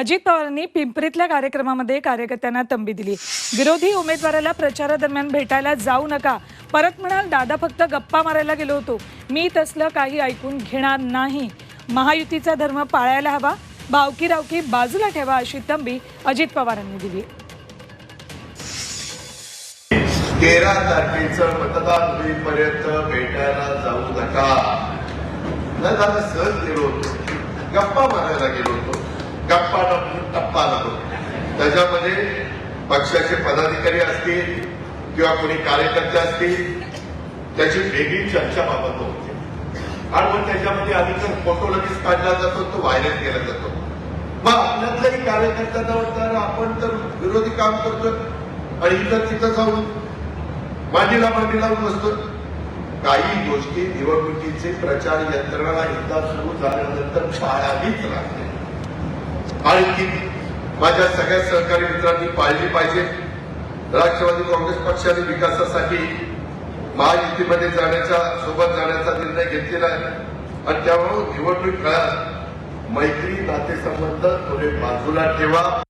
अजित पवारांनी पिंपरीतल्या कार्यक्रमामध्ये कार्यकर्त्यांना तंबी दिली. विरोधी उमेदवाराला प्रचारादरम्यान भेटायला जाऊ नका. परत म्हणाल दादा फक्त गप्पा मारायला गेलो होतो. मी तसलं काही ऐकून घेणार नाही. महायुतीचा धर्म पाळायला हवा. भावकी रावकी बाजूला ठेवा अशी तंबी अजित पवारांनी दिली. तेरा तारखेचं मतदान होईपर्यंत भेटायला जाऊ नका. सहज गेलो होतो गप्पा मारायला गेलो नको टप्पा त्याच्यामध्ये पक्षाचे पदाधिकारी असतील किंवा कोणी कार्यकर्ते असतील त्याची वेगळी चर्चा बाबत होते. आणि मग त्याच्यामध्ये अधिकार फोटो लगेच काढला जातो तो व्हायरल केला जातो. मग आपल्यातल्याही कार्यकर्त्यांना वाटतं आपण तर विरोधी काम करतोय. आणि इथं तिथं जाऊन मांडीला मांडी लावून बसतो काही गोष्टी निवडणुकीचे प्रचार यंत्रणा एकदा सुरू झाल्यानंतर पाळावीच लागते आणि माझ्या सगळ्या सहकारी मित्रांनी पाळली पाहिजे. राष्ट्रवादी काँग्रेस पक्षाने विकासासाठी महायुतीमध्ये जाण्याचा सोबत जाण्याचा निर्णय घेतलेला आहे. आणि त्यामुळे निवडणूक काळात मैत्री नातेसंबंध थोडे बाजूला ठेवा.